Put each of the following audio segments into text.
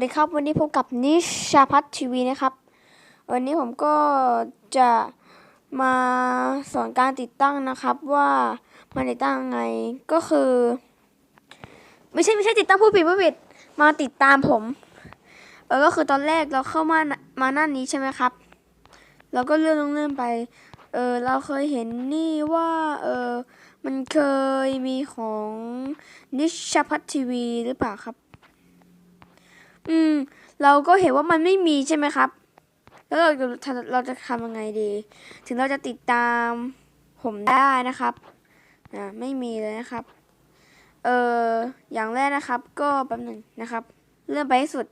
สวัสดีครับวันนี้พบกับนิชาพัฒทีวีนะครับ วันนี้ผมก็จะมาสอนการติดตั้งนะครับว่ามันติดตั้งไงก็คือ ไม่ใช่ไม่ใช่ติดตั้งผู้ผิดผู้ผิดมาติดตามผมเออก็คือตอนแรกเราเข้ามามาหน้านี้ใช่ไหมครับเราก็เลื่อนลงเลื่อนไปเออเราเคยเห็นนี่ว่าเออมันเคยมีของนิชาพัฒทีวีหรือเปล่าครับ อืม เราก็เห็นว่ามันไม่มีใช่ไหมครับ แล้วเราจะทำเราจะทำยังไงดี ถึงเราจะติดตามผมได้นะครับอ่าไม่มีเลยนะครับ เอออย่างแรกนะครับ ก็แป๊บหนึ่งนะครับ เลื่อนไปให้สุด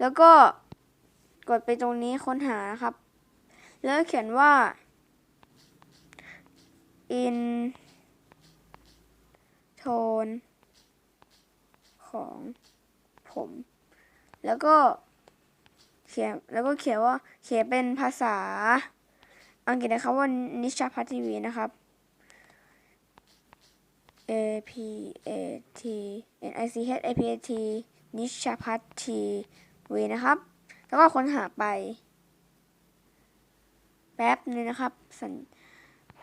แล้วก็กดไปตรงนี้ค้นหานะครับ แล้วเขียนว่า in tone ของผม แล้วก็เขียนแล้วก็เขียนว่าเขียนเป็นภาษาอังกฤษนะครับว่านิชาพัททีวีนะครับ A P A T N I C H A P A T นิชาพัททีวีนะครับ แล้วก็ค้นหาไป แป๊บนึงนะครับสัญ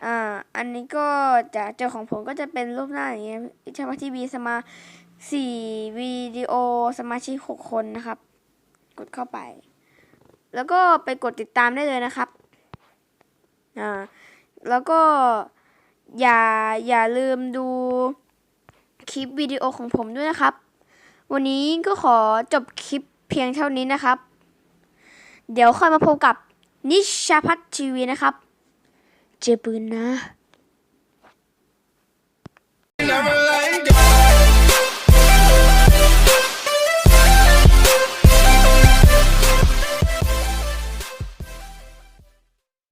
อ่าอันนี้ก็จะเจอของผมก็จะเป็นรูปหน้าอย่างเงี้ยนิชาพัททีวีสมา สี่วิดีโอสมาชิกหกคนนะครับ กดเข้าไป แล้วก็ไปกดติดตามได้เลยนะครับอ่าแล้วก็อย่าอย่าลืมดูคลิปวิดีโอของผมด้วยนะครับ วันนี้ก็ขอจบคลิปเพียงเท่านี้นะครับ เดี๋ยวค่อยมาพบกับนิชาพัฒน์ทีวีนะครับ เจอปืนนะ